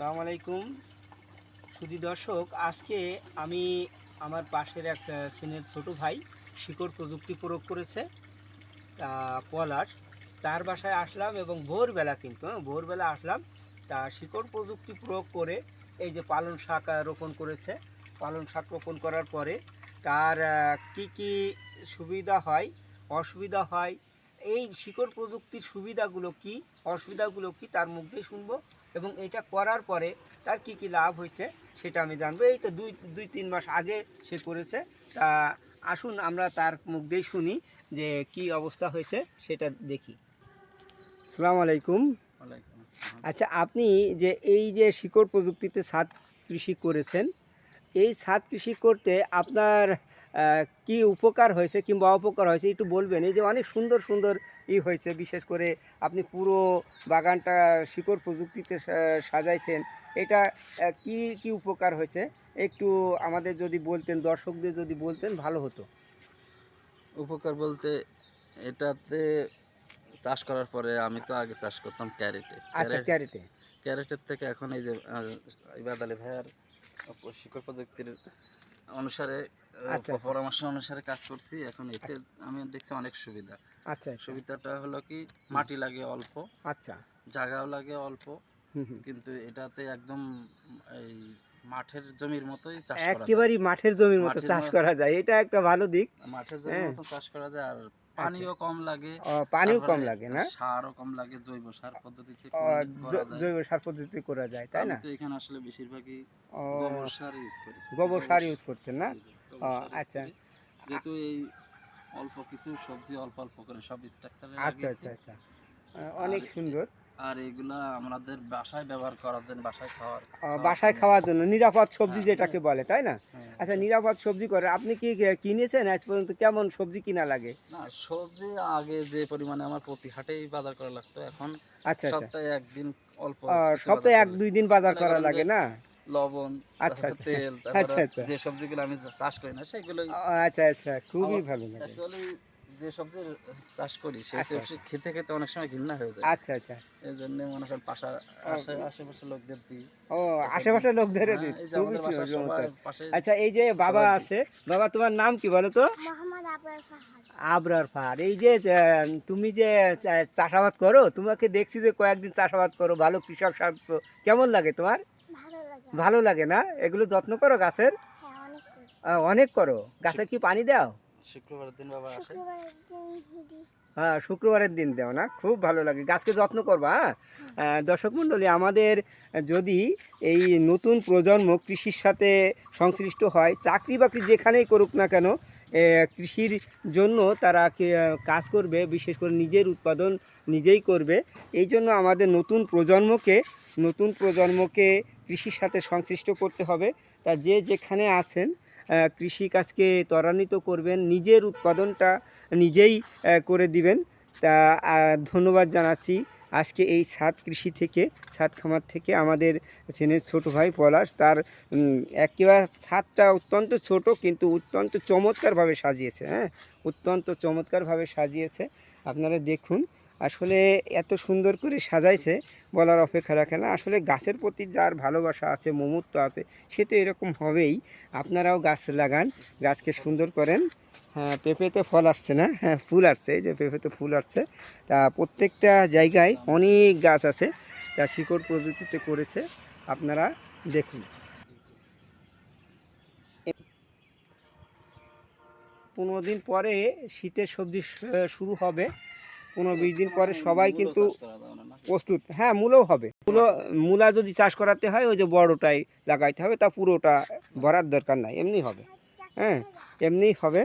সালাম আলাইকুম। সুধী দর্শক আজকে আমি আমার পাশের এক সিনের ছোট ভাই শিকড় প্রযুক্তি প্রয়োগ করেছে তা পলাশ। তার বাসায় আসলাম এবং ভোরবেলা কিন্তু হ্যাঁ, ভোরবেলা আসলাম তা শিকড় প্রযুক্তি প্রয়োগ করে এই যে পালন শাক রোপণ করেছে। পালন শাক রোপণ করার পরে তার কি কি সুবিধা হয় অসুবিধা হয় এই শিকড় প্রযুক্তির সুবিধাগুলো কি অসুবিধাগুলো কি তার দিয়ে শুনব। এবং এটা করার পরে তার কি কি লাভ হয়েছে সেটা আমি জানব। এই তো দুই দুই তিন মাস আগে সে করেছে। তা আসুন আমরা তার মুখ দিয়ে শুনি যে কি অবস্থা হয়েছে সেটা দেখি। সালাম আলাইকুম। আচ্ছা আপনি যে এই যে শিকড় প্রযুক্তিতে ছাদ কৃষি করেছেন এই ছাদ কৃষি করতে আপনার কি উপকার হয়েছে কিংবা অপকার হয়েছে একটু বলবেন। এই যে অনেক সুন্দর সুন্দর ই হয়েছে বিশেষ করে আপনি পুরো বাগানটা শিকড় প্রযুক্তিতে সাজাইছেন। এটা কি কি উপকার হয়েছে? একটু আমাদের যদি বলতেন দর্শকদের যদি বলতেন ভালো হতো। উপকার বলতে এটাতে চাষ করার পরে আমি তো আগে চাষ করতাম ক্যারেটে। আচ্ছা ক্যারেটে ক্যারেটের থেকে এখন এই যে আলী ভাইয়ার শিকড় প্রযুক্তির অনুসারে আচ্ছা, আচ্ছা। পরামর্শ অনুসারে কাজ করছি। এখন এতে আমি দেখছি অনেক সুবিধা। আচ্ছা আচ্ছা। সুবিধাটা হলো কি মাটি লাগে অল্প আচ্ছা। জায়গাও লাগে অল্প কিন্তু এটাতে একদম এই মাঠের জমির মতোই চাষ করা একেবারেই মাঠের জমির মতো চাষ করা যায়। এটা একটা ভালো দিক। মাঠের জমির হ্যাঁ। মতো চাষ করা যায় আর পানিও কম লাগে। পানিও কম লাগে না? সারও কম লাগে জৈব সার পদ্ধতিতে। জৈব সার পদ্ধতি করা যায় তাই না? তো এখানে আসলে বেশিরভাগই গোবর সার ইউজ করি। গোবর সার ইউজ করছেন না? আচ্ছা। যেহেতু এই অল্প কিছু সবজি অল্প অল্প করে সব স্ট্রাকচারে আচ্ছা আচ্ছা আচ্ছা। অনেক সুন্দর। আর এগুলা আমাদের বাসায় ব্যবহার করার জন্য বাসায় খাওয়ার বাসায়। খাওয়ার জন্য নিরাপদ সবজি হ্যাঁ, যেটাকে বলে তাই না হ্যাঁ। আচ্ছা নিরাপদ সবজি করে আপনি কি কিনেছেন আজ পর্যন্ত কেমন সবজি কিনা লাগে না সবজি আগে যে পরিমাণে আমার প্রতি হাটেই বাজার করা লাগতো এখন আচ্ছা আচ্ছা সপ্তাহে একদিন অল্প সপ্তাহে এক দুই দিন বাজার করা লাগে না লবণ আচ্ছা, আচ্ছা। তেল আচ্ছা, আচ্ছা। যে সবজিগুলো আমি চাষ করি না সেগুলোই আচ্ছা আচ্ছা খুবই ভালো লাগে যে সবজির চাষ করি সেই আচ্ছা, সবজি খেতে খেতে অনেক সময় ঘৃণা হয়ে যায়। আচ্ছা আচ্ছা। এই জন্য মনে করেন পাশা আশেপাশে লোকদের দিই। ও আশেপাশে লোক ধরে দিন এই যে খুবই আমাদের বাসার চমৎকার। সবাই পাশে আচ্ছা এই যে বাবা আছে বাবা তোমার নাম কি বলো তো? মোহাম্মদ আবরার ফাহাদ। আবরার ফার এই যে তুমি যে চাষাবাদ করো তোমাকে দেখছি যে কয়েকদিন চাষাবাদ করো ভালো কৃষক সাজছো কেমন লাগে তোমার? ভালো লাগে। না? এগুলো যত্ন করো গাছের? হ্যাঁ অনেক করো। গাছে কি পানি দাও? শুক্রবারের দিন বাবা আসে? হ্যাঁ শুক্রবারের দিন দেও না খুব ভালো লাগে। গাছকে যত্ন করবা হ্যাঁ? দর্শক মণ্ডলী আমাদের যদি এই নতুন প্রজন্ম কৃষির সাথে সংশ্লিষ্ট হয় চাকরি বাকরি যেখানেই করুক না কেন কৃষির জন্য তারা কাজ করবে বিশেষ করে নিজের উৎপাদন নিজেই করবে। এই জন্য আমাদের নতুন প্রজন্মকে নতুন প্রজন্মকে কৃষির সাথে সংশ্লিষ্ট করতে হবে। তা যে যেখানে আছেন কৃষিকাজকে ত্বরান্বিত করবেন, নিজের উৎপাদনটা নিজেই করে দিবেন। তা ধন্যবাদ জানাচ্ছি আজকে এই ছাদ কৃষি থেকে ছাদ খামার থেকে আমাদের ছেলের ছোট ভাই পলাশ। তার একেবারে ছাদটা অত্যন্ত ছোট কিন্তু অত্যন্ত চমৎকারভাবে সাজিয়েছে হ্যাঁ? অত্যন্ত চমৎকারভাবে সাজিয়েছে। আপনারা দেখুন আসলে এত সুন্দর করে সাজাইছে, বলার অপেক্ষা রাখে না। আসলে গাছের প্রতি যার ভালোবাসা আছে, মমত্ব আছে, সে তো এরকম হবেই। আপনারাও গাছ লাগান, গাছকে সুন্দর করেন। হ্যাঁ পেঁপেতে ফল আসছে না? হ্যাঁ ফুল আসছে, এই যে পেঁপেতে ফুল আসছে। তা প্রত্যেকটা জায়গায় অনেক গাছ আছে, তা শিকড় প্রযুক্তিতে করেছে, আপনারা দেখুন। পনেরো দিন পরে শীতের সবজি শুরু হবে। পনেরো বিশ দিন পরে সবাই কিন্তু? প্রস্তুত। হ্যাঁ মূলও হবে। মূলো মূলা যদি চাষ করাতে হয়, ওই যে বড়টাই লাগাইতে হবে, তা পুরোটা ভরার দরকার নাই, এমনি হবে। হ্যাঁ এমনিই হবে।